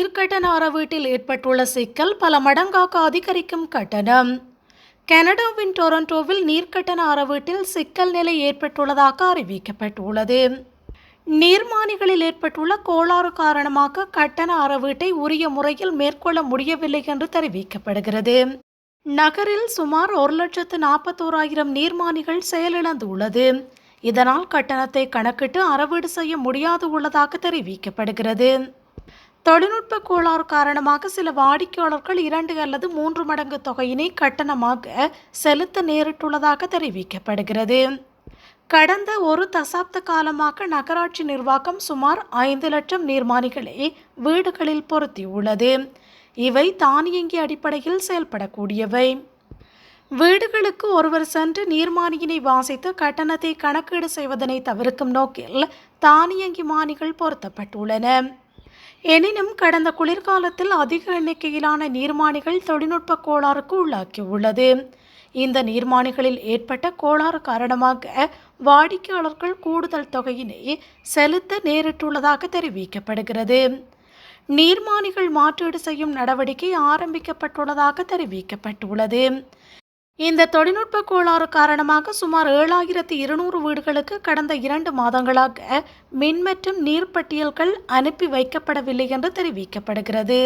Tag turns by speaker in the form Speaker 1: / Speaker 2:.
Speaker 1: நீர்க்கட்டண அறவீட்டில் ஏற்பட்டுள்ள சிக்கல் பல மடங்காக அதிகரிக்கும் கட்டணம். கனடாவின் டொரண்டோவில் நீர்க்கட்டண அறவீட்டில் சிக்கல் நிலை ஏற்பட்டுள்ளதாக அறிவிக்கப்பட்டுள்ளது. நீர்மானிகளில் ஏற்பட்டுள்ள கோளாறு காரணமாக கட்டண அறவீட்டை உரிய முறையில் மேற்கொள்ள முடியவில்லை என்று தெரிவிக்கப்படுகிறது. நகரில் சுமார் ஒரு லட்சத்து நாற்பத்தோராயிரம் நீர்மானிகள் செயலிழந்துள்ளது. இதனால் கட்டணத்தை கணக்கிட்டு அறவீடு செய்ய முடியாது உள்ளதாக தெரிவிக்கப்படுகிறது. தொழில்நுட்ப கோளாறு காரணமாக சில வாடிக்கையாளர்கள் இரண்டு அல்லது மூன்று மடங்கு தொகையினை கட்டணமாக செலுத்த நேரிட்டுள்ளதாக தெரிவிக்கப்படுகிறது. கடந்த ஒரு தசாப்த காலமாக நகராட்சி நிர்வாகம் சுமார் ஐந்து லட்சம் நீர்மானிகளை வீடுகளில் பொருத்தியுள்ளது. இவை தானியங்கி அடிப்படையில் செயல்படக்கூடியவை. வீடுகளுக்கு ஒருவர் சென்று நீர்மானியினை வாசித்து கட்டணத்தை கணக்கீடு செய்வதனை தவிர்க்கும் நோக்கில் தானியங்கி மானிகள் பொருத்தப்பட்டுள்ளன. எனினும் கடந்த குளிர்காலத்தில் அதிக எண்ணிக்கையிலான நீர்மானிகள் தொழில்நுட்ப கோளாறுக்கு உள்ளாக்கியுள்ளது இந்த நீர்மானிகளில் ஏற்பட்ட கோளாறு காரணமாக வாடிக்கையாளர்கள் கூடுதல் தொகையினை செலுத்த நேரிட்டுள்ளதாக தெரிவிக்கப்படுகிறது. நீர்மானிகள் மாற்றீடு செய்யும் நடவடிக்கை ஆரம்பிக்கப்பட்டுள்ளதாக தெரிவிக்கப்பட்டுள்ளது. இந்த தொழில்நுட்ப கோளாறு காரணமாக சுமார் ஏழாயிரத்தி இருநூறு வீடுகளுக்கு கடந்த இரண்டு மாதங்களாக மின் மற்றும் நீர் பட்டியல்கள் அனுப்பி வைக்கப்படவில்லை என்று தெரிவிக்கப்படுகிறது.